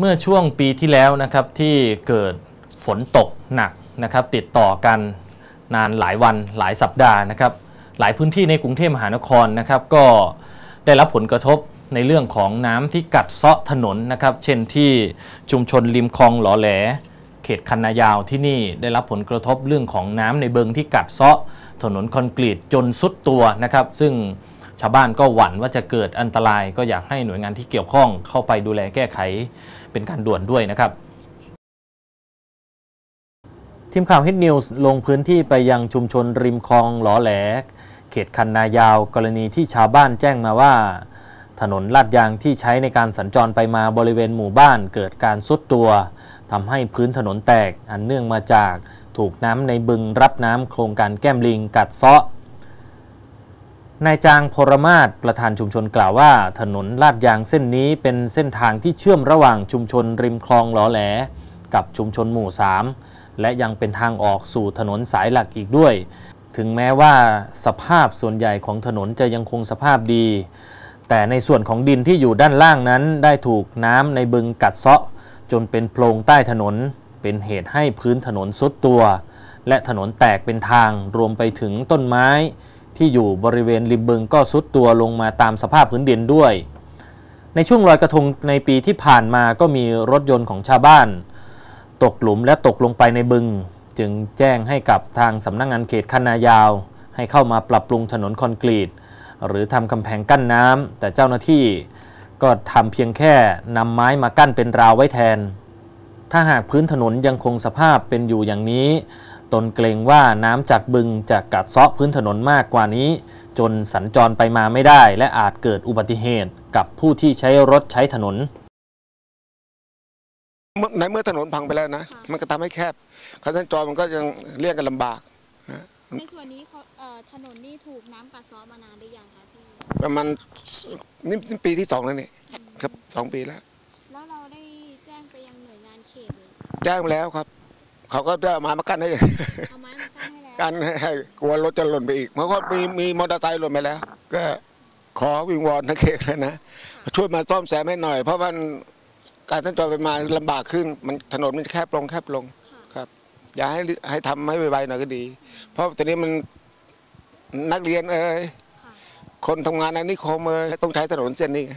เมื่อช่วงปีที่แล้วนะครับที่เกิดฝนตกหนักนะครับติดต่อกันนานหลายวันหลายสัปดาห์นะครับหลายพื้นที่ในกรุงเทพมหานครนะครับก็ได้รับผลกระทบในเรื่องของน้ำที่กัดเซาะถนนนะครับเช่นที่ชุมชนริมคลองหลอแหล เขตคันนายาวที่นี่ได้รับผลกระทบเรื่องของน้ำในเบิงที่กัดเซาะถนนคอนกรีตจนสุดตัวนะครับซึ่ง ชาวบ้านก็หวั่นว่าจะเกิดอันตรายก็อยากให้หน่วยงานที่เกี่ยวข้องเข้าไปดูแลแก้ไขเป็นการด่วนด้วยนะครับ ทีมข่าวฮิตนิวส์ลงพื้นที่ไปยังชุมชนริมคลองหลอแหลเขตคันนายาว กรณีที่ชาวบ้านแจ้งมาว่า ถนนลาดยางที่ใช้ในการสัญจรไปมาบริเวณหมู่บ้านเกิดการซุดตัวทำให้พื้นถนนแตกอันเนื่องมาจากถูกน้ำในบึงรับน้ำโครงการแก้มลิงกัดเซาะ นายจางพรมาศประธานชุมชนกล่าวว่า ถนนลาดยางเส้นนี้เป็นเส้นทางที่เชื่อมระหว่างชุมชนริมคลองหลอแหล กับชุมชนหมู่ 3 และยังเป็นทางออกสู่ถนนสายหลักอีกด้วย ถึงแม้ว่าสภาพส่วนใหญ่ของถนนจะยังคงสภาพดี แต่ในส่วนของดินที่อยู่ด้านล่างนั้น ได้ถูกน้ำในบึงกัดเซาะ จนเป็นโพรงใต้ถนน เป็นเหตุให้พื้นถนนซุดตัว และถนนแตกเป็นทางรวมไปถึงต้นไม้ ที่อยู่บริเวณริมบึงก็ซุดตัวลงมาตามสภาพพื้นดินด้วย ในช่วงลอยกระทงในปีที่ผ่านมาก็มีรถยนต์ของชาวบ้าน ตกหลุมและตกลงไปในบึง จึงแจ้งให้กับทางสำนักงงานเขตคันนายาว ให้เข้ามาปรับปรุงถนนคอนกรีต หรือทำกำแพงกั้นน้ำแต่เจ้าหน้าที่ก็ทำเพียงแค่นำไม้มากั้นเป็นราวไว้แทน ถ้าหากพื้นถนนยังคงสภาพเป็นอยู่อย่างนี้ ตนเกรงว่าน้ำจากบึงจะกัดเซาะพื้นถนนมากกว่านี้ จนสัญจรไปมาไม่ได้ และอาจเกิดอุบัติเหตุกับผู้ที่ใช้รถใช้ถนนเมื่อในเมื่อถนนพังไปแล้วนะค่ะมันก็ทำให้แคบการสัญจรมันก็ยังเรียกกันลำบากในส่วนนี้เขาเอ่อถนนนี่ถูกน้ำกัดเซ้อมานานหรือยังคะพี่ประมาณนี่นี่ปีที่สองแล้วนี่ครับสองปีแล้ว แล้วเราได้แจ้งไปยังหน่วยงานเขตหรือแจ้งไปแล้วครับ เขาก็ได้เอาไม้มากั้นให้เอาไม้มากั้นให้แล้วกั้นให้กลัวรถจะหล่นไปอีกเพราะว่ามีมีมอเตอร์ไซค์หล่นไปแล้ว ก็ขอวิงวอนนักเขตเลยนะช่วยมาซ่อมแซมให้หน่อย เพราะมันการสัญจรไปมาลำบากขึ้น มันถนนมันแคบลงแคบลงครับ อย่าให้ให้ทำให้ไวๆหน่อยก็ดี เพราะตอนนี้มันนักเรียนเอ่ยค่ะคนทำงานในนิคมเอ่ยต้องใช้ถนนเส้นนี้ไง